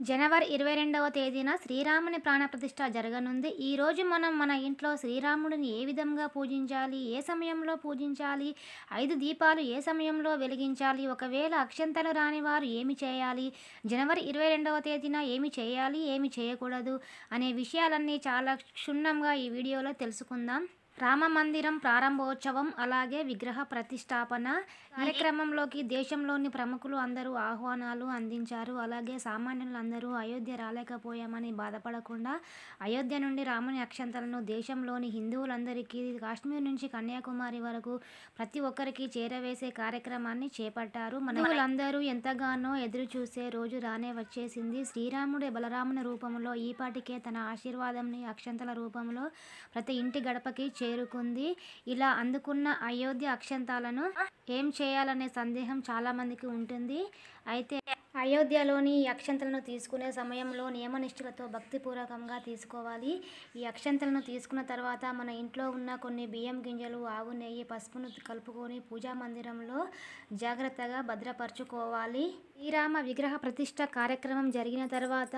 జనవరి ఇరవై రెండవ తేదీన శ్రీరాముని ప్రాణప్రతిష్ఠ జరగనుంది. ఈరోజు మనం మన ఇంట్లో శ్రీరాముడిని ఏ విధంగా పూజించాలి? ఏ సమయంలో పూజించాలి? ఐదు దీపాలు ఏ సమయంలో వెలిగించాలి? ఒకవేళ అక్షంతలు రాని వారు ఏమి చేయాలి? జనవరి ఇరవై రెండవ తేదీన ఏమి చేయాలి? ఏమి చేయకూడదు? అనే విషయాలన్నీ చాలా క్షుణ్ణంగా ఈ వీడియోలో తెలుసుకుందాం. రామ మందిరం ప్రారంభోత్సవం అలాగే విగ్రహ ప్రతిష్టాపన కార్యక్రమంలోకి దేశంలోని ప్రముఖులు అందరూ ఆహ్వానాలు అందించారు. అలాగే సామాన్యులు అందరూ అయోధ్య రాలేకపోయామని బాధపడకుండా అయోధ్య నుండి రాముని అక్షంతలను దేశంలోని హిందువులందరికీ కాశ్మీర్ నుంచి కన్యాకుమారి వరకు ప్రతి ఒక్కరికి చేరవేసే కార్యక్రమాన్ని చేపట్టారు. మనవులందరూ ఎంతగానో ఎదురు చూసే రోజు రానే వచ్చేసింది. శ్రీరాముడు బలరాముని రూపంలో ఈపాటికే తన ఆశీర్వాదంని అక్షంతల రూపంలో ప్రతి ఇంటి గడపకి చేరుకుంది. ఇలా అందుకున్న అయోధ్య అక్షంతాలను ఏం చేయాలనే సందేహం చాలా మందికి ఉంటుంది. అయితే అయోధ్యలోని ఈ అక్షంతలను తీసుకునే సమయంలో నియమనిష్ఠులతో భక్తిపూర్వకంగా తీసుకోవాలి. ఈ అక్షంతలను తీసుకున్న తర్వాత మన ఇంట్లో ఉన్న కొన్ని బియ్యం గింజలు ఆవు నెయ్యి పసుపును కలుపుకొని పూజా మందిరంలో జాగ్రత్తగా భద్రపరచుకోవాలి. శ్రీరామ విగ్రహ ప్రతిష్ట కార్యక్రమం జరిగిన తర్వాత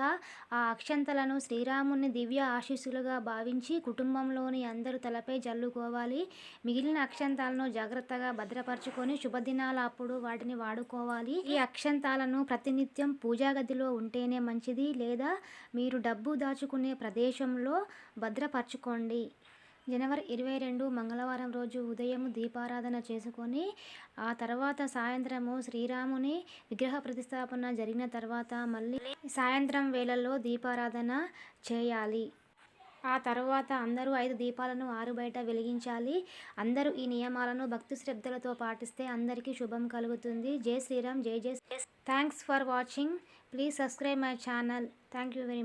ఆ అక్షంతలను శ్రీరాముని దివ్య ఆశీస్సులుగా భావించి కుటుంబంలోని అందరూ తలపై జల్లుకోవాలి. మిగిలిన అక్షంతాలను జాగ్రత్తగా భద్రపరచుకొని శుభదినాల అప్పుడు వాటిని వాడుకోవాలి. ఈ అక్షంతాలను ప్రతినిత్యం పూజా గదిలో ఉంటేనే మంచిది లేదా మీరు డబ్బు దాచుకునే ప్రదేశంలో భద్రపరచుకోండి. జనవరి ఇరవై రెండు మంగళవారం రోజు ఉదయం దీపారాధన చేసుకొని ఆ తర్వాత సాయంత్రము శ్రీరాముని విగ్రహ ప్రతిష్టాపన జరిగిన తర్వాత మళ్ళీ సాయంత్రం వేళల్లో దీపారాధన చేయాలి. ఆ తర్వాత అందరూ ఐదు దీపాలను ఆరు బయట వెలిగించాలి. అందరూ ఈ నియమాలను భక్తి శ్రద్ధలతో పాటిస్తే అందరికీ శుభం కలుగుతుంది. జై శ్రీరామ్ జై జై. Thanks for watching please subscribe my channel thank you very